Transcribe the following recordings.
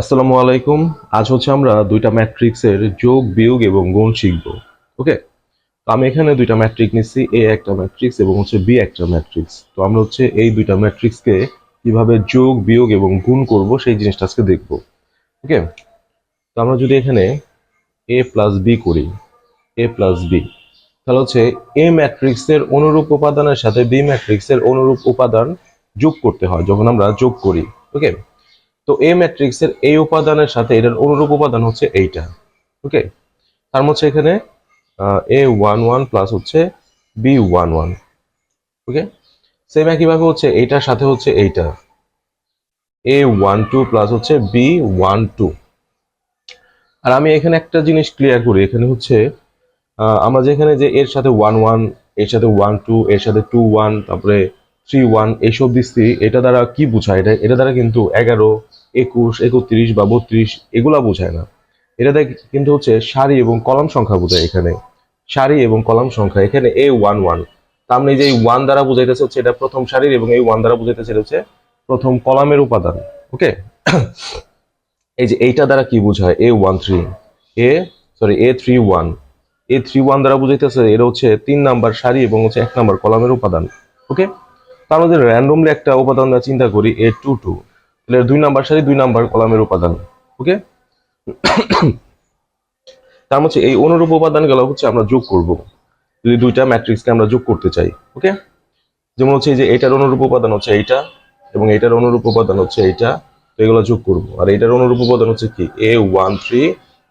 আসসালামু আলাইকুম। আজ হচ্ছে আমরা দুইটা ম্যাট্রিক্সের যোগ, বিয়োগ এবং গুণ শিখব, ওকে? তো আমি এখানে দুইটা ম্যাট্রিক্স নিচ্ছি, এ একটা ম্যাট্রিক্স এবং হচ্ছে বি একটা ম্যাট্রিক্স। তো আমরা হচ্ছে এই দুইটা ম্যাট্রিক্সকে কীভাবে যোগ, বিয়োগ এবং গুণ করব সেই জিনিসটা আজকে দেখব, ওকে? তো আমরা যদি এখানে এ প্লাস বি করি, এ প্লাস বি, তাহলে হচ্ছে এ ম্যাট্রিক্সের অনুরূপ উপাদানের সাথে বি ম্যাট্রিক্সের অনুরূপ উপাদান যোগ করতে হয়, যখন আমরা যোগ করি, ওকে? তো এ ম্যাট্রিক্সের এই উপাদানের সাথে এটার অনুরূপ উপাদান হচ্ছে এইটা ওকে তার মধ্যে এখানে এ ওয়ান ওয়ান প্লাস হচ্ছে B one one okay same একইভাবে হচ্ছে এইটার সাথে হচ্ছে এইটা এ ওয়ান টু প্লাস হচ্ছে বি ওয়ান টু আর আমি এখানে একটা জিনিস ক্লিয়ার করি, এখানে হচ্ছে আমরা যেখানে যে এর সাথে ওয়ান ওয়ানের সাথে ওয়ান টু এর সাথে টু ওয়ান তারপরে থ্রি ওয়ান এইসব দিচ্ছি এটা দ্বারা কি বোঝায়? এটা এটা দ্বারা কিন্তু এগারো, একুশ, একত্রিশ বা বত্রিশ, এগুলা বোঝায় না। এটা দেখ কিন্তু হচ্ছে সারি এবং কলাম সংখ্যা বোঝায় এখানে। সারি এবং কলাম সংখ্যা, এখানে এ ওয়ান ওয়ান তার মানে যে ওয়ান দ্বারা বুঝাইতেছে হচ্ছে এটা প্রথম সারির এবং এই ওয়ান দ্বারা বুঝাইতেছে এটা হচ্ছে প্রথম কলামের উপাদান, ওকে? এই যে এইটা দ্বারা কি বোঝায়? A one three A sorry A three one A three one দ্বারা বুঝাইতেছে এটা হচ্ছে তিন নাম্বার সারি এবং হচ্ছে এক নাম্বার কলামের উপাদান, ওকে? তার মধ্যে র্যান্ডমলি একটা উপাদান আমরা চিন্তা করি এ টু টু তাহলে দুই নাম্বার সারি, দুই নাম্বার কলামের উপাদান ওকে তার মধ্যে এই অনুরূপ উপাদানগুলো হচ্ছে আমরা যোগ করব। যদি দুইটা ম্যাট্রিক্সকে আমরা যোগ করতে চাই ওকে যেমন হচ্ছে যে এটার অনুরূপ উপাদান হচ্ছে এইটা, এবং এটার অনুরূপ উপাদান হচ্ছে এইটা, তো এগুলো যোগ করব। আর এটার অনুরূপ উপাদান হচ্ছে কি? এ ওয়ান থ্রি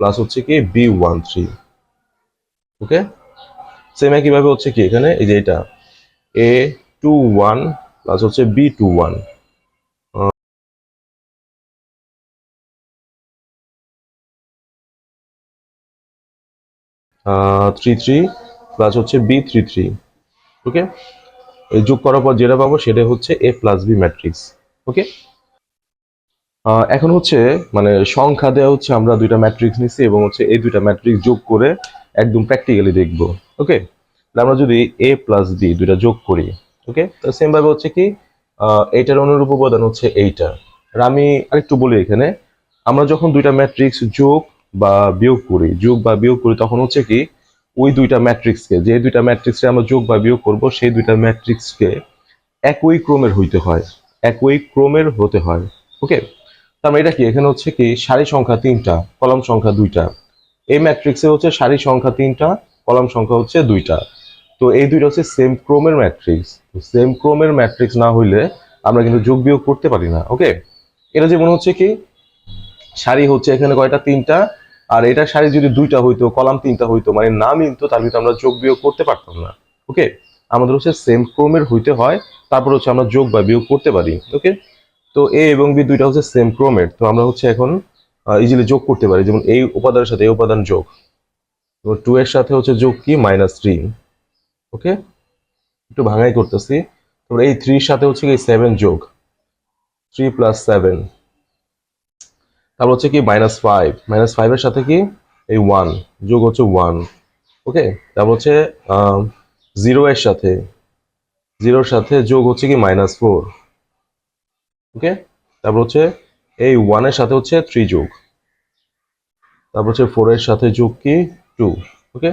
প্লাস হচ্ছে কি? B one three okay same একইভাবে হচ্ছে কি এখানে? এই যে এটা এ টু ওয়ান প্লাস হচ্ছে B two one three three plus হচ্ছে বি থ্রি থ্রি ওকে এই যোগ করার পর যেটা পাবো সেটা হচ্ছে A plus B matrix okay এখন হচ্ছে মানে সংখ্যা দেওয়া হচ্ছে আমরা দুইটা ম্যাট্রিক্স নিচ্ছি এবং হচ্ছে এই দুইটা ম্যাট্রিক্স যোগ করে একদম প্র্যাকটিক্যালি দেখব। ওকে আমরা যদি এ প্লাস বি দুইটা যোগ করি ওকে তো সেম ভাবে হচ্ছে কি এইটার অনুরূপ উপাদান হচ্ছে এইটা। আর আমি আরেকটু বলি এখানে, আমরা যখন দুইটা ম্যাট্রিক্স যোগ বা বিয়োগ করি, যোগ বা বিয়োগ করি, তখন হচ্ছে কি, ওই দুইটা ম্যাট্রিক্সকে যে দুইটা ম্যাট্রিক্সে আমরা যোগ বা বিয়োগ করব, সেই দুইটা ম্যাট্রিক্সকে একই ক্রমের হইতে হয়। একই ক্রমের হতে হয়। ওকে তার এটা কি, এখানে হচ্ছে কি, সারি সংখ্যা তিনটা, কলাম সংখ্যা দুইটা। এই ম্যাট্রিক্সে হচ্ছে সারি সংখ্যা তিনটা, কলাম সংখ্যা হচ্ছে দুইটা। তো এই দুইটা হচ্ছে সেম ক্রোমের ম্যাট্রিক্স সেম ক্রোমের ম্যাট্রিক্স না হইলে আমরা কিন্তু যোগ বিয়োগ করতে পারি না ওকে এটা যেমন হচ্ছে কি, সারি হচ্ছে এখানে কয়টা? তিনটা। আর এটা সারি যদি দুইটা হইতো, কলাম তিনটা হইতো মানে না মিলতো, তার ভিতরে আমরা যোগ বিয়োগ করতে পারতাম না ওকে আমাদের হচ্ছে সেম ক্রোমের হইতে হয়, তারপর হচ্ছে আমরা যোগ বা বিয়োগ করতে পারি ওকে তো এ এবং বি দুইটা হচ্ছে সেম ক্রোমের, তো আমরা হচ্ছে এখন ইজিলি যোগ করতে পারি, যেমন এই উপাদানের সাথে এই উপাদান যোগ। তো টু এর সাথে হচ্ছে যোগ কি? Minus three okay? একটু ভাঙাই করতেছি। তারপরে এই থ্রির সাথে হচ্ছে কি সেভেন যোগ। থ্রি প্লাস সেভেন তারপর হচ্ছে কি মাইনাস ফাইভ মাইনাস ফাইভের সাথে কি? এই ওয়ান যোগ হচ্ছে ওয়ান ওকে? তারপর হচ্ছে জিরো এর সাথে। জিরোর সাথে যোগ হচ্ছে কি মাইনাস ফোর ওকে? তারপর হচ্ছে এই ওয়ানের সাথে হচ্ছে থ্রি যোগ। তারপর হচ্ছে ফোরের সাথে যোগ কি? টু ওকে?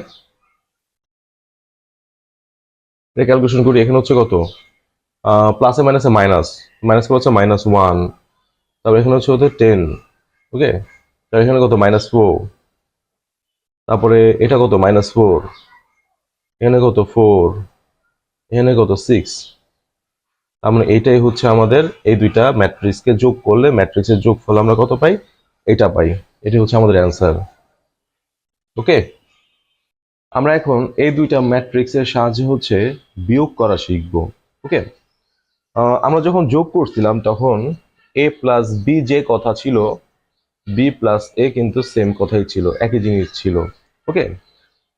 ক্যালকুলেশন করি, এখানে হচ্ছে কত? প্লাসে মাইনাসে মাইনাস মাইনাস করে হচ্ছে মাইনাস ওয়ান তারপর এখানে হচ্ছে হচ্ছে টেন ওকে তারপর এখানে কত? মাইনাস ফোর তারপরে এটা কত? মাইনাস ফোর এখানে কত? ফোর এখানে কত? সিক্স তার মানে এইটাই হচ্ছে আমাদের এই দুইটা ম্যাট্রিক্সকে যোগ করলে ম্যাট্রিক্সের যোগফল আমরা কত পাই? এটা পাই। এটি হচ্ছে আমাদের অ্যান্সার ওকে আমরা এখন এই দুইটা ম্যাট্রিক্সের সাহায্যে হচ্ছে বিয়োগ করা শিখব, ওকে? আমরা যখন যোগ করছিলাম তখন এ প্লাস বি যে কথা ছিল বি প্লাস এ কিন্তু সেম কথাই ছিল, একই জিনিস ছিল, ওকে?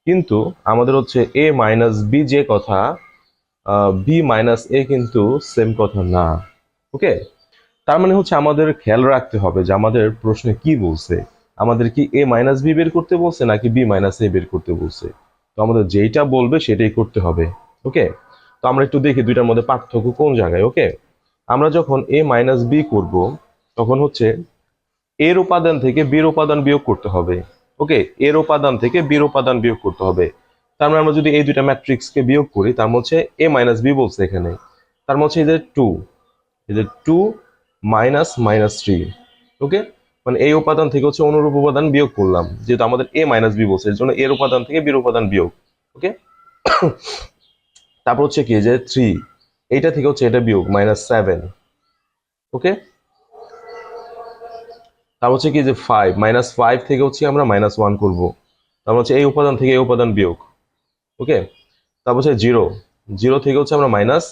কিন্তু আমাদের হচ্ছে এ মাইনাস বি যে কথা বি মাইনাস এ কিন্তু সেম কথা না, ওকে? তার মানে হচ্ছে আমাদের খেয়াল রাখতে হবে যে আমাদের প্রশ্নে কি বলছে। আমাদের কি এ মাইনাস বি বের করতে বলছে নাকি বি মাইনাস এ বের করতে বলছে? তো আমাদের যেইটা বলবে সেটাই করতে হবে ওকে তো আমরা একটু দেখি দুইটার মধ্যে পার্থক্য কোন জায়গায় ওকে আমরা যখন এ মাইনাস বি করব, তখন হচ্ছে এর উপাদান থেকে বির উপাদান বিয়োগ করতে হবে ওকে এর উপাদান থেকে বির উপাদান বিয়োগ করতে হবে। তার মানে আমরা যদি এই দুইটা ম্যাট্রিক্সকে বিয়োগ করি, তার মধ্যে এ মাইনাস বি বলছে এখানে। তার মধ্যে যে টু যে two minus minus three okay মানে এই উপাদান থেকে হচ্ছে অনুরূপ উপাদান বিয়োগ করলাম, যেহেতু আমাদের এ মাইনাস বি বলছে এর জন্য এর উপাদান থেকে বির উপাদান বিয়োগ ওকে তারপর হচ্ছে কি যে থ্রি এইটা থেকে হচ্ছে এটা বিয়োগ মাইনাস সেভেন ওকে তারপর হচ্ছে কি যে ফাইভ মাইনাস ফাইভ থেকে হচ্ছে আমরা মাইনাস ওয়ান করব, তারপর হচ্ছে এই উপাদান থেকে এই উপাদান বিয়োগ ওকে তারপর হচ্ছে জিরো জিরো থেকে হচ্ছে আমরা মাইনাস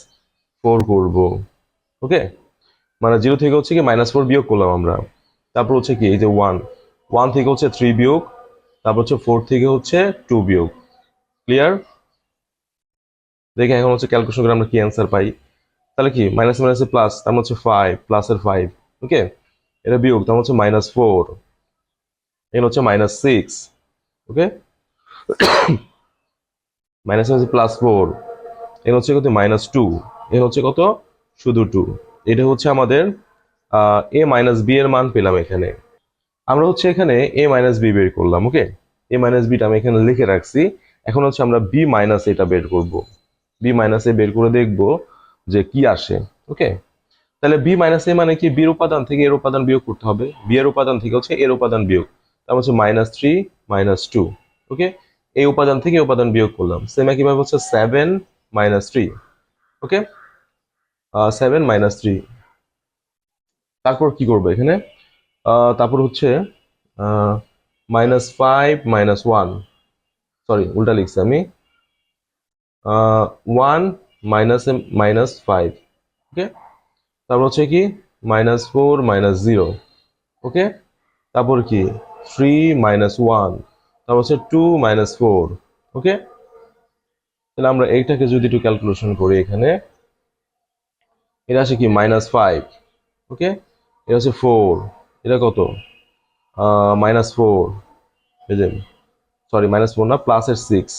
ফোর করব ওকে মানে জিরো থেকে হচ্ছে কি মাইনাস ফোর বিয়োগ করলাম আমরা তারপর হচ্ছে কি, এই যে ওয়ান ওয়ান থেকে হচ্ছে থ্রি বিয়োগ, তারপর হচ্ছে ফোর থেকে হচ্ছে টু বিয়োগ। ক্লিয়ার দেখে এখন হচ্ছে ক্যালকুলেশন করে আমরা কি অ্যান্সার পাই। তাহলে কি মাইনাস মাইনাসে প্লাস তার মানে হচ্ছে ফাইভ প্লাসের ফাইভ ওকে এটা বিয়োগ, তার মানে হচ্ছে মাইনাস ফোর এখানে হচ্ছে minus six okay minus minus plus four এখানে হচ্ছে কত? মাইনাস টু এখানে হচ্ছে কত? শুধু টু এটা হচ্ছে আমাদের এ মাইনাস বি এর মান পেলাম এখানে। আমরা হচ্ছে এখানে এ মাইনাস বি বের করলাম ওকে এ মাইনাস বিটা আমি এখানে লিখে রাখছি। এখন হচ্ছে আমরা বি মাইনাস এটা বের করব। বি মাইনাস এ বের করে দেখব যে কি আসে ওকে তাহলে বি মাইনাস এ মানে কি? বির উপাদান থেকে এর উপাদান বিয়োগ করতে হবে। বি এর উপাদান থেকে হচ্ছে এর উপাদান বিয়োগ। তার হচ্ছে minus three minus two okay এই উপাদান থেকে উপাদান বিয়োগ করলাম। সেম একইভাবে হচ্ছে seven minus three okay seven minus three তারপর কি করব এখানে? তারপর হচ্ছে minus five minus one sorry উল্টা লিখছি আমি। One minus minus five okay তারপর হচ্ছে কি? Minus four minus zero okay তারপর কি? থ্রি মাইনাস ওয়ান তারপর হচ্ছে টু মাইনাস ফোর ওকে তাহলে আমরা এইটাকে যদি একটু ক্যালকুলেশন করি এখানে, এটা আছে কি? মাইনাস ফাইভ ওকে এটা হচ্ছে ফোর এটা কত? মাইনাস ফোর এই যে সরি মাইনাস ফোর না প্লাসের সিক্স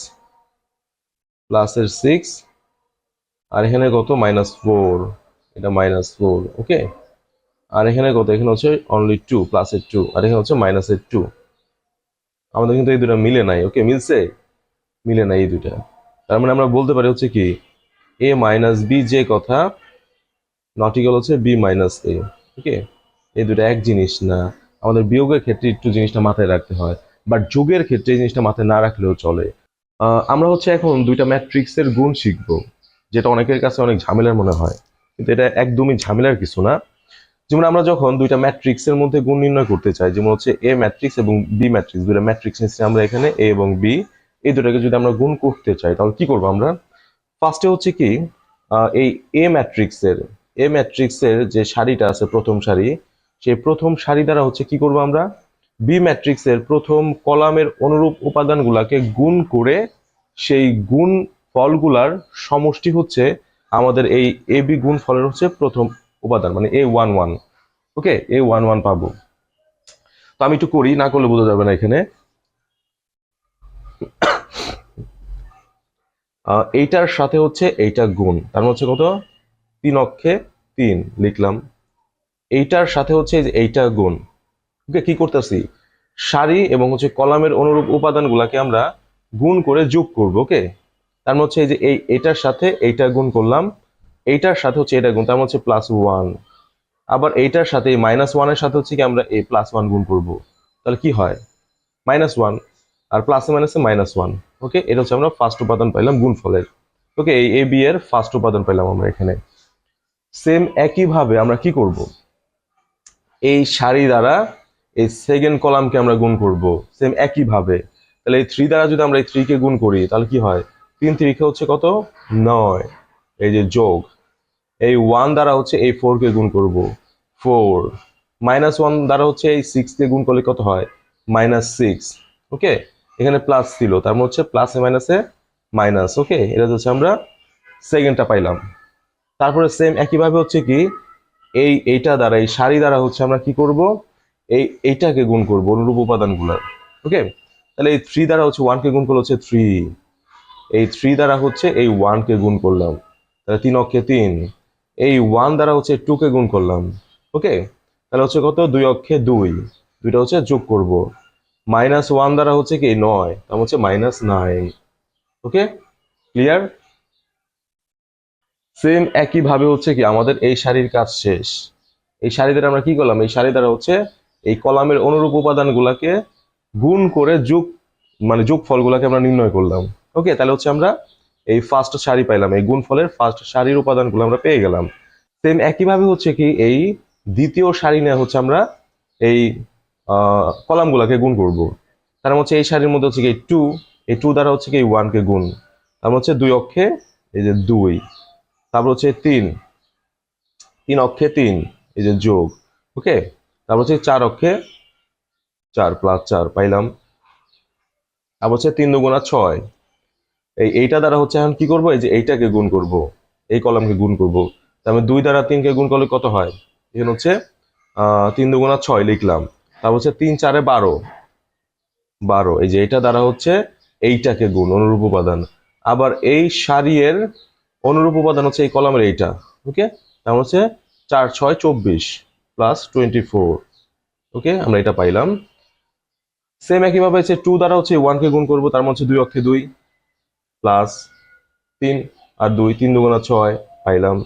প্লাসের সিক্স আর এখানে কত? মাইনাস ফোর এটা মাইনাস ফোর ওকে আর এখানে কত? এখানে হচ্ছে অনলি টু প্লাসের টু আর এখানে হচ্ছে মাইনাসের টু আমাদের কিন্তু এই দুটো মিলে নাই ওকে মিলছে? মিলে নাই এই দুটা তার মানে আমরা বলতে পারি হচ্ছে কি এ মাইনাস বি যে কথা নটিক্যাল হচ্ছে বি মাইনাস এ ওকে এই দুটো এক জিনিস না। আমাদের বিয়োগের ক্ষেত্রে একটু জিনিসটা মাথায় রাখতে হয়। বাট যোগের ক্ষেত্রে এই জিনিসটা মাথায় না রাখলেও চলে। আমরা হচ্ছে এখন দুইটা ম্যাট্রিক্সের গুণ শিখব, যেটা অনেকের কাছে অনেক ঝামেলার মনে হয়। কিন্তু এটা একদমই ঝামেলার কিছু না। যেমন আমরা যখন দুইটা ম্যাট্রিক্সের মধ্যে গুণ নির্ণয় করতে চাই, যেমন হচ্ছে এ ম্যাট্রিক্স এবং বি ম্যাট্রিক্স, দুইটা ম্যাট্রিক্স নিচ্ছি আমরা এখানে এ এবং বি, এই দুটাকে যদি আমরা গুণ করতে চাই, তাহলে কি করব আমরা? ফার্স্টে হচ্ছে কি এই এ ম্যাট্রিক্সের এ ম্যাট্রিক্সের যে সারিটা আছে প্রথম সারি সেই প্রথম সারি দ্বারা হচ্ছে কি করব আমরা? বি ম্যাট্রিক্সের প্রথম কলামের অনুরূপ উপাদানগুলাকে গুণ করে সেই গুণ ফলগুলার সমষ্টি হচ্ছে আমাদের এই এ বি গুণ ফলের হচ্ছে প্রথম উপাদান মানে A one one okay A one one পাবো। তো আমি একটু করি, না করলে বোঝা যাবে না এখানে। এইটার সাথে হচ্ছে এইটা গুণ। তার মানে হচ্ছে কত? তিন অক্ষে তিন লিখলাম। এইটার সাথে হচ্ছে এইটা গুণ। ওকে কি করতেছি? সারি এবং হচ্ছে কলামের অনুরূপ উপাদানগুলোকে আমরা গুণ করে যোগ করব ওকে তার মধ্যে হচ্ছে এই যে এই এটার সাথে এইটা গুণ করলাম, এইটার সাথে হচ্ছে এটা গুণ, তার মানে হচ্ছে প্লাস ওয়ান আবার এইটার সাথে এই মাইনাস ওয়ানের সাথে হচ্ছে কি আমরা এই প্লাস ওয়ান গুণ করব। তাহলে কি হয়? মাইনাস ওয়ান আর প্লাসে মাইনাসে মাইনাস ওয়ান ওকে এটা হচ্ছে আমরা ফার্স্ট উপাদান পাইলাম গুণফলের ওকে এই এ বি এর ফার্স্ট উপাদান পাইলাম আমরা এখানে। সেম একইভাবে আমরা কি করব? এই সারি দ্বারা এই সেকেন্ড কলামকে আমরা গুণ করব সেম একইভাবে। তাহলে এই থ্রি দ্বারা যদি আমরা এই থ্রিকে গুণ করি, তাহলে কি হয়? তিন তিরিখে হচ্ছে কত? নয়। এই যে যোগ, এই ওয়ান দ্বারা হচ্ছে এই ফোর কে গুণ করব। ফোর মাইনাস ওয়ান দ্বারা হচ্ছে এই সিক্স কে গুণ করলে কত হয়? মাইনাস সিক্স ওকে এখানে প্লাস ছিল, তার মানে হচ্ছে প্লাসে মাইনাসে মাইনাস ওকে এটা হচ্ছে আমরা সেকেন্ডটা পাইলাম। তারপরে সেম একইভাবে হচ্ছে কি? এই, এইটা দ্বারা, এই সারি দ্বারা হচ্ছে আমরা কি করব? এই, এইটাকে গুণ করব, অনুরূপ উপাদানগুলোর ওকে? তাহলে এই থ্রি দ্বারা হচ্ছে ওয়ানকে গুণ করলে হচ্ছে থ্রি এই থ্রি দ্বারা হচ্ছে এই ওয়ানকে গুণ করলাম। তাহলে তিন অক্ষে তিন। এই ওয়ান দ্বারা হচ্ছে টুকে গুণ করলাম। ওকে? তাহলে হচ্ছে কত? দুই অক্ষে দুই। দুইটা হচ্ছে যোগ করব। মাইনাস ওয়ান দ্বারা হচ্ছে কি? নয়। তার হচ্ছে minus nine okay? Clear same একই ভাবে হচ্ছে কি, আমাদের এই শাড়ির কাজ শেষ। এই শাড়ি দ্বারা আমরা কি করলাম? এই শাড়ি দ্বারা হচ্ছে এই কলামের অনুরূপ উপাদানগুলোকে গুণ করে যোগ মানে যোগ ফলগুলোকে আমরা নির্ণয় করলাম। ওকে তাহলে হচ্ছে আমরা এই ফার্স্ট শাড়ি পাইলাম। এই গুণ ফলের ফার্স্ট সারির উপাদানগুলো আমরা পেয়ে গেলাম। সেম একইভাবে হচ্ছে কি, এই দ্বিতীয় শাড়ি নিয়ে হচ্ছে আমরা এই কলামগুলোকে গুণ করব। তার মানে হচ্ছে এই শাড়ির মধ্যে হচ্ছে কি টু এই টু দ্বারা হচ্ছে কি ওয়ানকে গুণ। তার হচ্ছে দুই অক্ষে এই যে দুই। তারপর হচ্ছে তিন। তিন অক্ষে তিন, এই যে যোগ, ওকে? তারপর হচ্ছে চার অক্ষে চার প্লাস চার, পাইলাম। তারপর হচ্ছে তিন দুগুণা ছয়। এই এইটা দ্বারা হচ্ছে এখন কি করব? এই যে এইটাকে গুণ করব, এই কলামকে গুণ করব। তারপরে দুই দ্বারা তিনকে গুণ করলে কত হয়? এখানে হচ্ছে তিন দুগুণা ছয় লিখলাম। তারপর হচ্ছে তিন চারে বারো। বারো, এই যে এটা দ্বারা হচ্ছে এইটাকে গুণ, অনুরূপ উপাদান। আবার এই সারিয়ের অনুরূপ উপাদান হচ্ছে এই কলামের এইটা ওকে তার মানে হচ্ছে চার, ছয়, চব্বিশ প্লাস টোয়েন্টি ফোর ওকে আমরা এটা পাইলাম। সেম একইভাবে হচ্ছে টু দ্বারা হচ্ছে ওয়ানকে গুণ করব, তার মধ্যে দুই অক্ষে দুই প্লাস তিন আর দুই, তিন দুগুণা ছয় পাইলাম।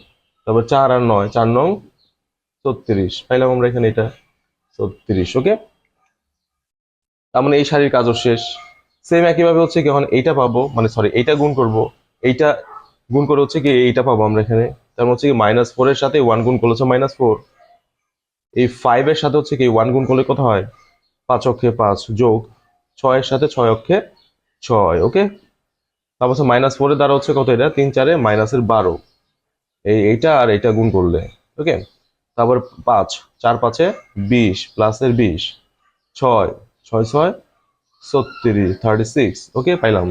তারপর চার আর নয়, চার নং ছত্রিশ, পাইলাম আমরা এখানে এটা ছত্রিশ ওকে তার মানে এই শাড়ির কাজও শেষ। সেম একইভাবে হচ্ছে কি, এখন এইটা পাবো মানে সরি এইটা গুণ করব, এইটা গুণ করে হচ্ছে কি এইটা পাবো আমরা এখানে। তার মানে হচ্ছে কি মাইনাস ফোর এর সাথে ওয়ান গুণ করলে হচ্ছে মাইনাস ফোর এই ফাইভ এর সাথে হচ্ছে কি ওয়ান গুণ করলে কত হয়? পাঁচ অক্ষে পাঁচ যোগ ছয়ের সাথে ছয় অক্ষে ছয় ওকে তারপর হচ্ছে মাইনাস ফোরের দ্বারা হচ্ছে কত এটা? তিন চারে মাইনাসের বারো। এই এইটা আর এইটা গুণ করলে ওকে তারপর পাঁচ, চার পাঁচে বিশ প্লাসের বিশ, ছয় ছয় ছয়, ছত্রিশ থার্টি সিক্স ওকে পাইলাম।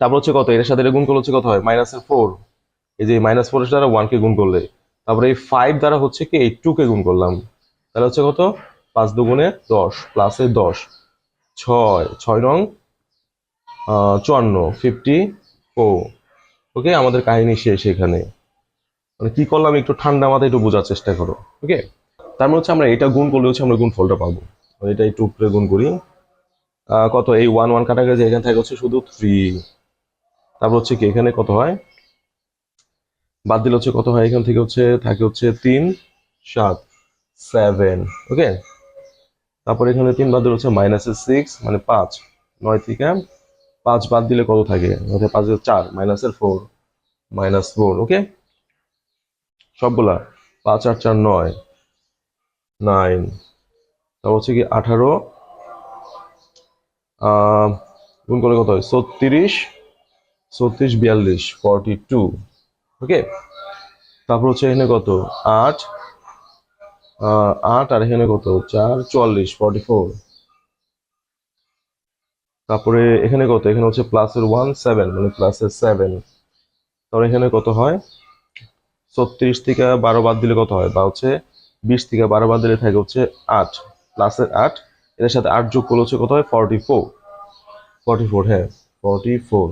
তারপর হচ্ছে কত? এর সাথে গুণ করলে হচ্ছে কত হয়? মাইনাসের ফোর এই যে মাইনাস ফোরের দ্বারা ওয়ানকে গুণ করলে। তারপরে এই ফাইভ দ্বারা হচ্ছে কি এই টুকে গুণ করলাম। তাহলে হচ্ছে কত? পাঁচ দুগুণে দশ প্লাসে দশ। ছয়। ছয় রং চুয়ান্ন। ফিফটি ফোর ওকে আমাদের কাহিনী শেষ এখানে। মানে কি করলাম? একটু ঠান্ডা মাথায় একটু বোঝার চেষ্টা করো। ওকে তার হচ্ছে আমরা এটা গুণ করলে হচ্ছে আমরা গুণ ফলটা পাবো এটা একটু উপরে গুণ করি। কত? এই ওয়ান ওয়ান কাটা গেছে এখানে থাকে হচ্ছে শুধু থ্রি তারপর হচ্ছে কি, এখানে কত হয়? বাদ দিলে হচ্ছে কত হয়? এখান থেকে হচ্ছে, থাকে হচ্ছে তিন, সাত সেভেন ওকে তারপর এখানে তিন বাদ দিলে হচ্ছে মাইনাসের সিক্স মানে পাঁচ, নয় থেকে পাঁচ বাদ দিলে কত থাকে? অর্থাৎ পাঁচ চার মাইনাসের ফোর মাইনাস ফোর ওকে সবগুলা, পাঁচ, আট, চার, নয় নাইন তারপর হচ্ছে কি আঠারো গুণ করলে কত হয়? ছত্রিশ ছত্রিশ বিয়াল্লিশ ফর্টি টু ওকে তারপর হচ্ছে এখানে কত? আট আট আর এখানে কত? চার, চুয়াল্লিশ ফর্টি ফোর তারপরে এখানে কত? এখানে হচ্ছে প্লাসের ওয়ান সেভেন মানে প্লাসের সেভেন তারপরে এখানে কত হয়? ছত্রিশ থেকে বারো বাদ দিলে কত হয়? বা হচ্ছে বিশ থেকে বারো বাদ দিলে থাকে হচ্ছে আট। প্লাসের আট এর সাথে আট যোগ করলে হচ্ছে কত হয়? ফর্টি ফোর ফর্টি ফোর হ্যাঁ ফর্টি ফোর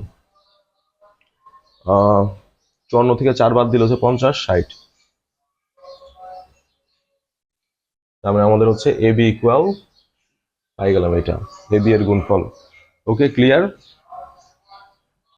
চুয়ান্ন থেকে চার বাদ দিলে হচ্ছে পঞ্চাশ, ষাট। তারপরে মানে আমাদের হচ্ছে এ বি ইকুয়াল পাই গেলাম এটা, এ বি এর গুণফল। Okay clear